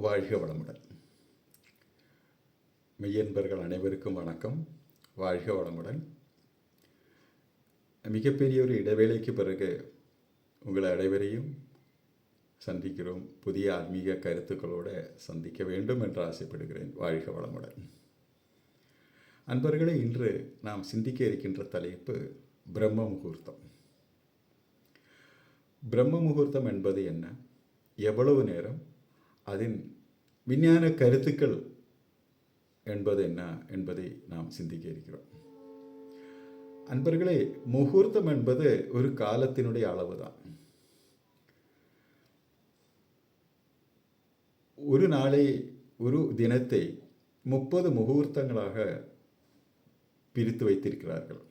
வாழ்க வளமுடன். மெய்யன்பர்கள் அனைவருக்கும் வணக்கம். வாழ்க வளமுடன். மிகப்பெரிய ஒரு இடைவேளைக்கு பிறகு உங்களை அனைவரையும் சந்திக்கிறோம். புதிய ஆன்மீக கருத்துக்களோடு சந்திக்க வேண்டும் என்று ஆசைப்படுகிறேன். வாழ்க வளமுடன். அன்பர்களே இன்று நாம் சிந்திக்க இருக்கின்ற தலைப்பு பிரம்ம முகூர்த்தம். பிரம்ம முகூர்த்தம் என்பது என்ன? எவ்வளவு நேரம்? அதன் விஞ்ஞான கருத்துக்கள் என்பது என்ன என்பதை நாம் சிந்திக்க இருக்கிறோம். அன்பர்களே முகூர்த்தம் என்பது ஒரு காலத்தினுடைய அளவு தான் ஒரு நாளை ஒரு தினத்தை முப்பது முகூர்த்தங்களாக பிரித்து வைத்திருக்கிறார்கள்.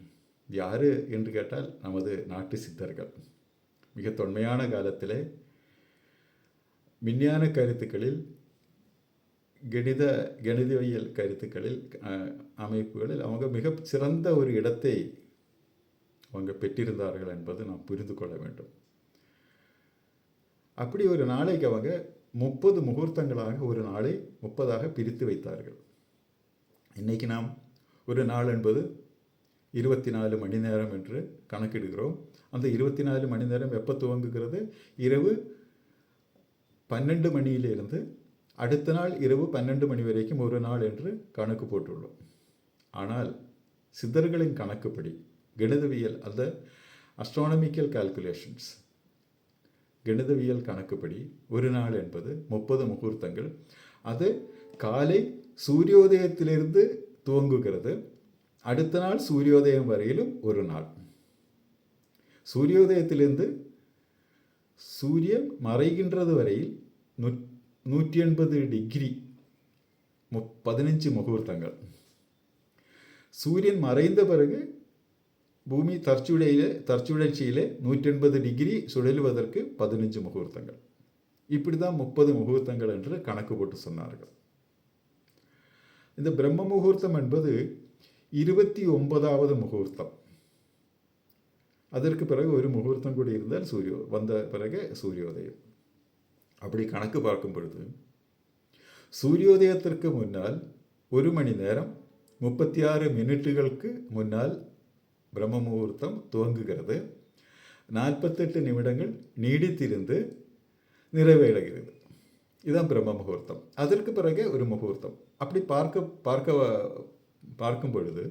யாரு என்று கேட்டால் நமது நாட்டு சித்தர்கள். மிக தொன்மையான காலத்திலே விஞ்ஞான கருத்துக்களில் கணித கணிதவியல் கருத்துக்களில் அமைப்புகளில் அவங்க மிக சிறந்த ஒரு இடத்தை அவங்க பெற்றிருந்தார்கள் என்பது நாம் புரிந்து கொள்ள வேண்டும். அப்படி ஒரு நாளைக்கு அவங்க முப்பது முகூர்த்தங்களாக ஒரு நாளை முப்பதாக பிரித்து வைத்தார்கள். இன்னைக்கு நாம் ஒரு நாள் என்பது இருபத்தி நாலு மணி நேரம் என்று கணக்கிடுகிறோம். அந்த இருபத்தி நாலு மணி நேரம் எப்போ துவங்குகிறது? இரவு பன்னெண்டு மணியிலிருந்து அடுத்த நாள் இரவு பன்னெண்டு மணி வரைக்கும் ஒரு நாள் என்று கணக்கு போட்டுள்ளோம். ஆனால் சித்தர்களின் கணக்குப்படி கணிதவியல் அந்த அஸ்ட்ரானமிக்கல் கால்குலேஷன்ஸ் கணிதவியல் கணக்குப்படி ஒரு நாள் என்பது முப்பது முகூர்த்தங்கள். அது காலை சூரியோதயத்திலிருந்து துவங்குகிறது. அடுத்த நாள் சூரியோதயம் வரையிலும் ஒரு நாள். சூரியோதயத்திலிருந்து சூரியன் மறைகின்றது வரையில் நூ நூற்றி எண்பது டிகிரி மு பதினஞ்சு முகூர்த்தங்கள். சூரியன் மறைந்த பிறகு பூமி தற்சுழையிலே தற்சுழற்சியிலே நூற்றி எண்பது டிகிரி சுழலுவதற்கு பதினஞ்சு முகூர்த்தங்கள். இப்படி தான் முப்பது முகூர்த்தங்கள் என்று கணக்கு போட்டு சொன்னார்கள். இந்த பிரம்ம முகூர்த்தம் என்பது இருபத்தி ஒன்பதாவது முகூர்த்தம். அதற்கு பிறகு ஒரு முகூர்த்தம் கூட இருந்தால் சூரியோ வந்த பிறகு சூரியோதயம். அப்படி கணக்கு பார்க்கும் பொழுது சூரியோதயத்திற்கு முன்னால் ஒரு மணி நேரம் முப்பத்தி ஆறு மினிட்டுகளுக்கு முன்னால் பிரம்ம முகூர்த்தம் துவங்குகிறது. நாற்பத்தெட்டு நிமிடங்கள் நீடித்திருந்து நிறைவேறுகிறது. இதுதான் பிரம்ம முகூர்த்தம். அதற்கு பிறகு ஒரு முகூர்த்தம். அப்படி பார்க்க பார்க்க பார்க்கும் பொழுது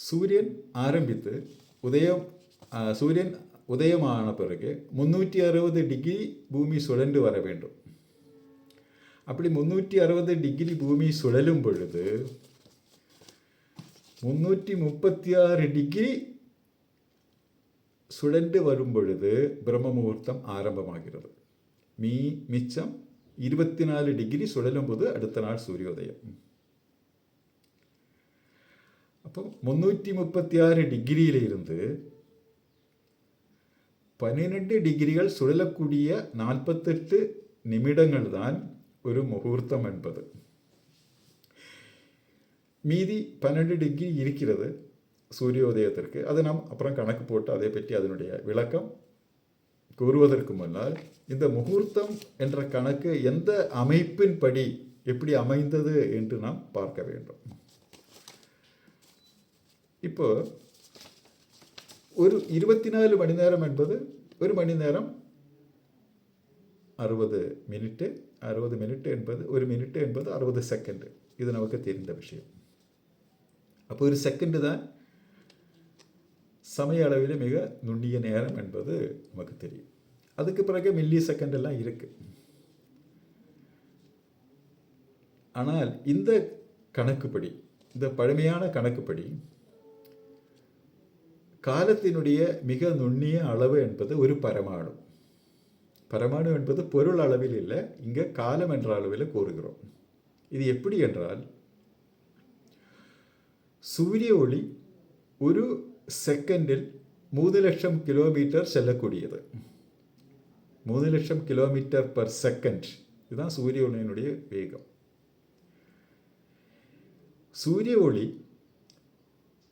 சூரியன் ஆரம்பித்து உதயம் சூரியன் உதயமான பிறகு முந்நூற்றி அறுபது டிகிரி பூமி சுழன்று வர வேண்டும் அப்படி முந்நூற்றி அறுபது டிகிரி பூமி சுழலும் பொழுது முந்நூற்றி முப்பத்தி ஆறு டிகிரி சுழன்று வரும் பொழுது பிரம்ம முகூர்த்தம் ஆரம்பமாகிறது மீ மிச்சம் இருபத்தி நாலு டிகிரி சுழலும் போது அடுத்த நாள் சூரியோதயம் அப்போ முன்னூற்றி முப்பத்தி ஆறு டிகிரியிலிருந்து பன்னிரெண்டு டிகிரிகள் சுழலக்கூடிய நாற்பத்தெட்டு நிமிடங்கள் தான் ஒரு முகூர்த்தம் என்பது. மீதி பன்னெண்டு டிகிரி இருக்கிறது சூரியோதயத்திற்கு. அதை நாம் அப்புறம் கணக்கு போட்டு அதை பற்றி அதனுடைய விளக்கம் கூறுவதற்கு முன்னால் இந்த முகூர்த்தம் என்ற கணக்கு எந்த அமைப்பின்படி எப்படி அமைந்தது என்று நாம் பார்க்க வேண்டும். இப்போ ஒரு இருபத்தி நாலு மணி நேரம் என்பது ஒரு மணி நேரம் அறுபது மினிட்டு அறுபது மினிட் என்பது ஒரு மினிட்டு என்பது அறுபது செகண்ட் இது நமக்கு தெரிந்த விஷயம். அப்போ ஒரு செகண்டு தான் சமய அளவில் மிக நுண்ணிய நேரம் என்பது நமக்கு தெரியும். அதுக்கு பிறகு மில்லி செகண்ட் எல்லாம் இருக்கு. ஆனால் இந்த கணக்குப்படி இந்த பழமையான கணக்குப்படி காலத்தினுடைய மிக நுண்ணிய அளவு என்பது ஒரு பரமாணு. பரமாணு என்பது பொருள் அளவில் இல்லை இங்கே காலம் என்ற அளவில் கூறுகிறோம். இது எப்படி என்றால் சூரிய ஒளி ஒரு செகண்டில் மூணு லட்சம் கிலோமீட்டர் செல்லக்கூடியது. மூணு லட்சம் கிலோமீட்டர் பர் செகண்ட் இதுதான் சூரிய ஒளியினுடைய வேகம். சூரிய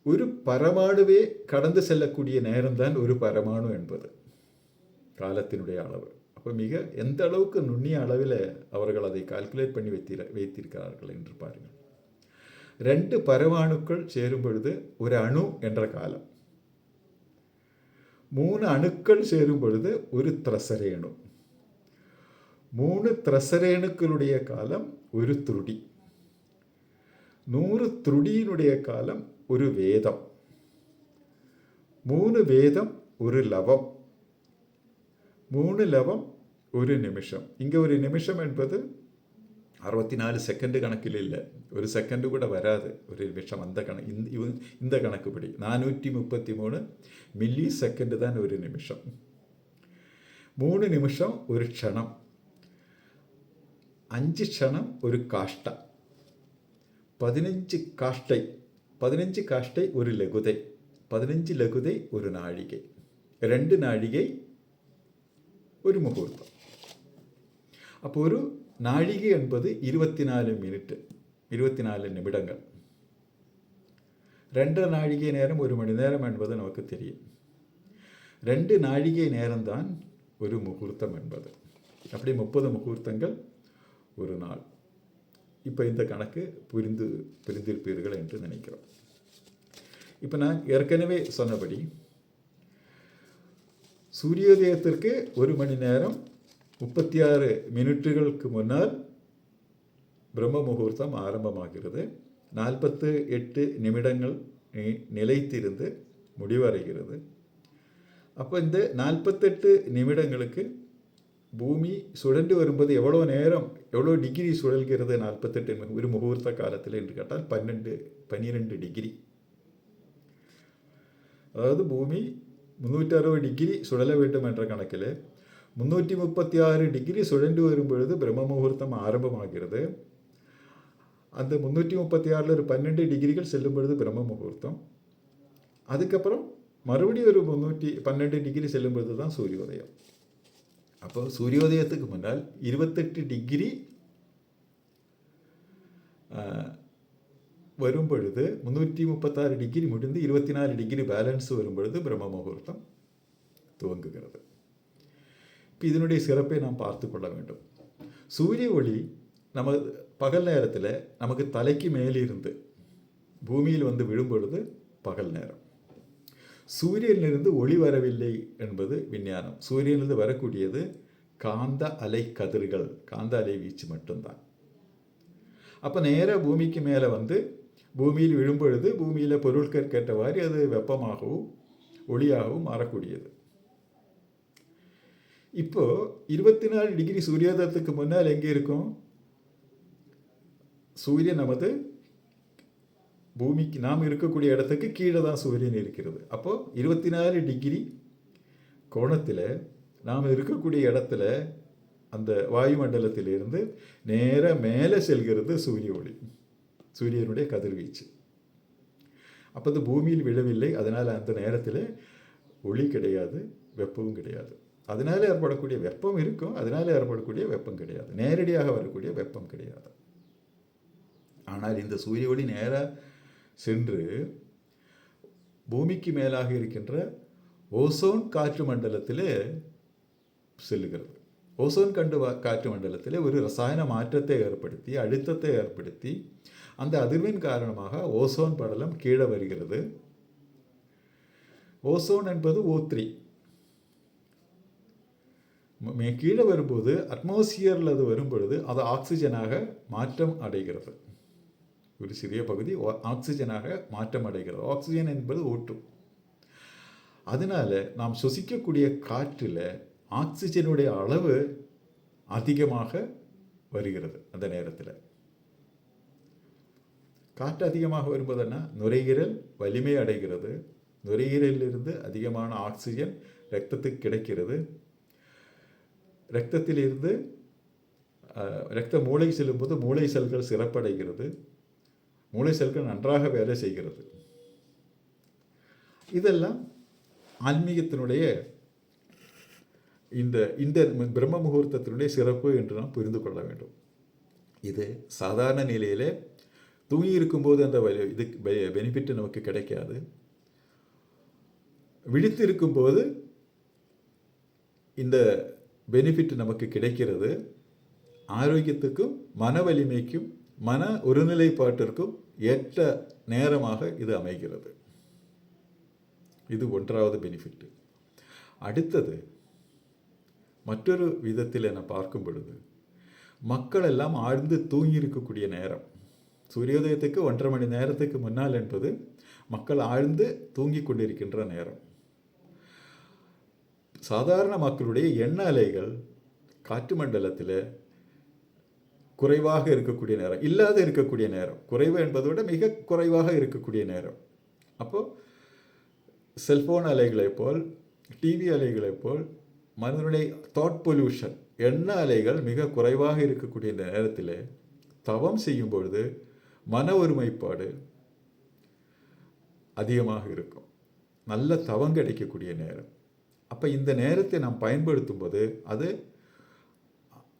ஒளி ஒரு பரமாணுவே கடந்து செல்லக்கூடிய நேரம்தான் ஒரு பரமாணு என்பது காலத்தினுடைய அளவு அப்போ மிக எந்த அளவுக்கு நுண்ணிய அளவில் அவர்கள் அதை கால்குலேட் பண்ணி வைத்திர வைத்திருக்கிறார்கள் என்று பாருங்கள் ரெண்டு பரமாணுக்கள் சேரும் பொழுது ஒரு அணு என்ற காலம் மூணு அணுக்கள் சேரும் பொழுது ஒரு திரசரேணு மூணு திரசரேணுக்களுடைய காலம் ஒரு துருடி நூறு துருடியினுடைய காலம் ஒரு வேதம் மூணு வேதம் ஒரு லவம் மூணு லவம் ஒரு நிமிஷம் இங்கே ஒரு நிமிஷம் என்பது அறுபத்தி நாலு செகண்டு கணக்கில் இல்லை ஒரு செகண்டு கூட வராது ஒரு நிமிஷம் அந்த கண இந்த இவ- இந்த கணக்குப்படி நானூற்றி முப்பத்தி மூணு மில்லி செகண்டு தான் ஒரு நிமிஷம் மூணு நிமிஷம் ஒரு க்ஷணம் അഞ്ച് ക്ഷണം ഒരു കാഷ്ട പതിനഞ്ച് കാഷ്ടൈ പതിനഞ്ച് കാഷ്ടൈ ഒരു ലഘുതൈ പതിനഞ്ച് ലഘുതൈ ഒരു നാഴികை രണ്ട് നാഴികை ഒരു മുഹൂർത്തം അപ്പോൾ ഒരു നാഴിക என்பது இருபத்தினாலு மினிட் இருபத்தினாலு நிமிடங்கள் ரெண்டு நாழிகை நேரம் ஒரு மணி நேரம் என்பது நமக்கு தெரியும் ரெண்டு நாழிகை நேரம்தான் ஒரு முகூர்த்தம் என்பது அப்படி முப்பது முகூர்த்தங்கள் ஒரு நாள் இப்போ இந்த கணக்கு புரிந்து புரிந்திருப்பீர்கள் என்று நினைக்கிறோம். இப்போ நான் ஏற்கனவே சொன்னபடி சூரியோதயத்திற்கு ஒரு மணி நேரம் முப்பத்தி ஆறு மினிட்டுகளுக்கு முன்னால் பிரம்ம முகூர்த்தம் ஆரம்பமாகிறது. நாற்பத்து எட்டு நிமிடங்கள் நிலைத்திருந்து முடிவடைகிறது. அப்போ இந்த நாற்பத்தெட்டு நிமிடங்களுக்கு பூமி சுழண்டு வரும்போது எவ்வளோ நேரம் எவ்வளோ டிகிரி சுழல்கிறது நாற்பத்தெட்டு ஒரு முகூர்த்த காலத்தில் என்று கேட்டால் பன்னெண்டு பன்னிரெண்டு டிகிரி அதாவது பூமி முந்நூற்றி அறுபது டிகிரி சுழல வேண்டும் என்ற கணக்கில் முந்நூற்றி முப்பத்தி ஆறு டிகிரி சுழண்டு வரும்பொழுது பிரம்ம முகூர்த்தம் ஆரம்பமாகிறது. அந்த முந்நூற்றி முப்பத்தி ஆறில் ஒரு பன்னெண்டு டிகிரிகள் செல்லும் பொழுது பிரம்ம முகூர்த்தம். அதுக்கப்புறம் மறுபடியும் ஒரு முந்நூற்றி பன்னெண்டு டிகிரி செல்லும் பொழுது தான் சூரியோதயம். அப்போ சூரியோதயத்துக்கு முன்னால் இருபத்தெட்டு டிகிரி வரும் பொழுது முந்நூற்றி முப்பத்தாறு டிகிரி முடிந்து இருபத்தி நாலு டிகிரி பேலன்ஸ் வரும் பொழுது பிரம்ம முகூர்த்தம் துவங்குகிறது. இப்போ இதனுடைய சிறப்பை நாம் பார்த்து கொள்ள வேண்டும். சூரிய ஒளி நம்ம பகல் நேரத்தில் நமக்கு தலைக்கு மேலிருந்து பூமியில் வந்து விழும் பொழுது பகல் நேரம். சூரியனிலிருந்து ஒளி வரவில்லை என்பது விஞ்ஞானம். சூரியனிலிருந்து வரக்கூடியது காந்த அலை கதிர்கள். காந்த அலை வீச்சு மட்டும்தான். அப்போ நேராக பூமிக்கு மேலே வந்து பூமியில் விழும்பொழுது பூமியில் பொருட்கற்கேற்றவாறு அது வெப்பமாகவும் ஒளியாகவும் மாறக்கூடியது. இப்போ இருபத்தி நாலு டிகிரி சூரியோதயத்துக்கு முன்னால் எங்கே இருக்கும்? சூரியன் நமது பூமிக்கு நாம் இருக்கக்கூடிய இடத்துக்கு கீழே தான் சூரியன் இருக்கிறது. அப்போது இருபத்தி நாலு டிகிரி கோணத்தில் நாம் இருக்கக்கூடிய இடத்துல அந்த வாயுமண்டலத்திலிருந்து நேராக மேலே செல்கிறது சூரிய ஒளி சூரியனுடைய கதிர்வீச்சு. அப்போ அது பூமியில் விழவில்லை. அதனால் அந்த நேரத்தில் ஒளி கிடையாது வெப்பமும் கிடையாது. அதனால் ஏற்படக்கூடிய வெப்பம் இருக்கும். அதனால் ஏற்படக்கூடிய வெப்பம் கிடையாது. நேரடியாக வரக்கூடிய வெப்பம் கிடையாது. ஆனால் இந்த சூரிய ஒளி நேராக சென்று பூமிக்கு மேலாக இருக்கின்ற ஓசோன் காற்று மண்டலத்தில் செல்லுகிறது. ஓசோன் கண்டு காற்று மண்டலத்தில் ஒரு ரசாயன மாற்றத்தை ஏற்படுத்தி அழுத்தத்தை ஏற்படுத்தி அந்த அதிர்வின் காரணமாக ஓசோன் படலம் கீழே வருகிறது. ஓசோன் என்பது ஓத்ரி மே- கீழே வரும்போது அட்மாஸ்பியரில் அது வரும் பொழுது அது ஆக்சிஜனாக மாற்றம் அடைகிறது. ஒரு சிறிய பகுதி ஓ- ஆக்சிஜனாக மாற்றம் அடைகிறது ஆக்சிஜன் என்பது ஓட்டு. அதனால நாம் சுசிக்கக்கூடிய காற்றில் ஆக்சிஜனுடைய அளவு அதிகமாக வருகிறது அந்த நேரத்தில். காற்று அதிகமாக வரும்போதுன்னா நுரையீரல் வலிமை அடைகிறது. நுரையீரலிலிருந்து அதிகமான ஆக்சிஜன் ரத்தத்துக்கு கிடைக்கிறது. இரத்தத்திலிருந்து அஹ், இரத்த மூளை செல்லும்போது மூளை செல்கள் சிறப்படைகிறது. மூளை செல்கள் நன்றாக வேலை செய்கிறது. இதெல்லாம் ஆன்மீகத்தினுடைய இந்த இந்த பிரம்ம முகூர்த்தத்தினுடைய சிறப்பு என்று நாம் புரிந்து கொள்ள வேண்டும். இது சாதாரண நிலையிலே தூங்கி இருக்கும்போது அந்த இது பெனிஃபிட் நமக்கு கிடைக்காது. விழித்து இருக்கும்போது இந்த பெனிஃபிட் நமக்கு கிடைக்கிறது. ஆரோக்கியத்துக்கும் மன வலிமைக்கும் மன ஒருநிலைப்பாட்டிற்கும் ஏற்ற நேரமாக இது அமைகிறது. இது ஒன்றாவது பெனிஃபிட் அடுத்தது மற்றொரு விதத்தில் என பார்க்கும் பொழுது மக்கள் எல்லாம் ஆழ்ந்து தூங்கி இருக்கக்கூடிய நேரம். சூரியோதயத்துக்கு ஒன்றரை மணி நேரத்துக்கு முன்னால் என்பது மக்கள் ஆழ்ந்து தூங்கி கொண்டிருக்கின்ற நேரம். சாதாரண மக்களுடைய எண்ண அலைகள் காற்று மண்டலத்தில் குறைவாக இருக்கக்கூடிய நேரம் இல்லாத இருக்கக்கூடிய நேரம். குறைவு என்பதை விட மிக குறைவாக இருக்கக்கூடிய நேரம். அப்போது செல்ஃபோன் அலைகளைப் போல் டிவி அலைகளைப் போல் மனிதனுடைய தாட் பொல்யூஷன் எண்ண அலைகள் மிக குறைவாக இருக்கக்கூடிய இந்த நேரத்தில் தவம் செய்யும் பொழுது மன ஒருமைப்பாடு அதிகமாக இருக்கும். நல்ல தவம் கிடைக்கக்கூடிய நேரம். அப்போ இந்த நேரத்தை நாம் பயன்படுத்தும் போது அது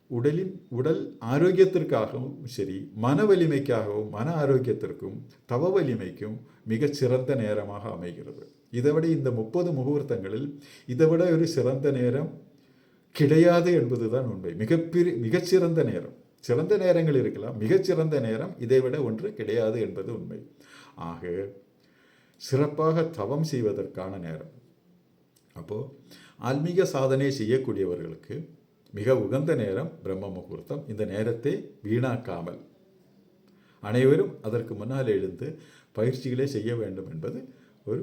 உடலின் உடல் ஆரோக்கியத்திற்காகவும் சரி மன வலிமைக்காகவும் மன ஆரோக்கியத்திற்கும் தவ வலிமைக்கும் மிகச் சிறந்த நேரமாக அமைகிறது. இதைவிட இந்த முப்பது முகூர்த்தங்களில் இதைவிட ஒரு சிறந்த நேரம் கிடையாது என்பதுதான் உண்மை. மிகப்பெரிய மிகச்சிறந்த நேரம். சிறந்த நேரங்கள் இருக்கலாம். மிகச்சிறந்த நேரம் இதைவிட ஒன்று கிடையாது என்பது உண்மை. ஆக சிறப்பாக தவம் செய்வதற்கான நேரம். அப்போது ஆன்மீக சாதனை செய்யக்கூடியவர்களுக்கு மிக உகந்த நேரம் பிரம்ம முகூர்த்தம். இந்த நேரத்தை வீணாக்காமல். அனைவரும் அதற்கு முன்னால் எழுந்து பயிற்சிகளை செய்ய வேண்டும் என்பது ஒரு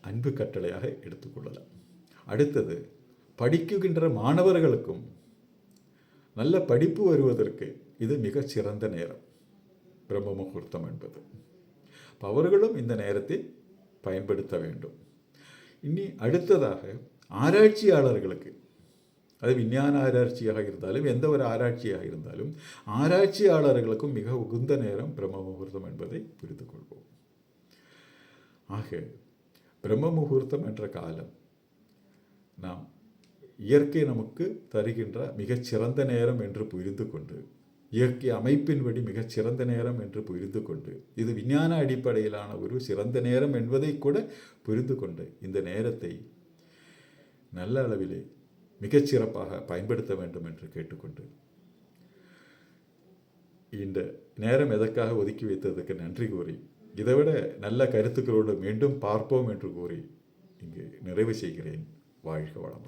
அன்பு கட்டளையாக எடுத்துக்கொள்ளலாம் அடுத்தது படிக்குகின்ற மாணவர்களுக்கும் நல்ல படிப்பு வருவதற்கு இது மிக சிறந்த நேரம். பிரம்ம முகூர்த்தம் என்பது. அவர்களும் இந்த நேரத்தை பயன்படுத்த வேண்டும். இனி அடுத்ததாக ஆராய்ச்சியாளர்களுக்கு அது விஞ்ஞான ஆராய்ச்சியாக இருந்தாலும் எந்த ஒரு ஆராய்ச்சியாக இருந்தாலும் ஆராய்ச்சியாளர்களுக்கும் மிக உகுந்த நேரம் பிரம்ம முகூர்த்தம் என்பதை புரிந்து கொள்வோம் ஆக பிரம்ம முகூர்த்தம் என்ற காலம் நாம் இயற்கை நமக்கு தருகின்ற மிகச்சிறந்த நேரம் என்று புரிந்து கொண்டு இயற்கை அமைப்பின்படி மிகச் சிறந்த நேரம் என்று புரிந்து கொண்டு இது விஞ்ஞான அடிப்படையிலான ஒரு சிறந்த நேரம் என்பதை கூட புரிந்து கொண்டு இந்த நேரத்தை நல்ல அளவிலே மிகச்சிறப்பாக பயன்படுத்த வேண்டும் என்று கேட்டுக்கொண்டு இந்த நேரம் எதற்காக ஒதுக்கி வைத்ததற்கு நன்றி கூறி இதைவிட நல்ல கருத்துக்களோடு மீண்டும் பார்ப்போம் என்று கூறி இங்கு நிறைவு செய்கிறேன். வாழ்க வளம்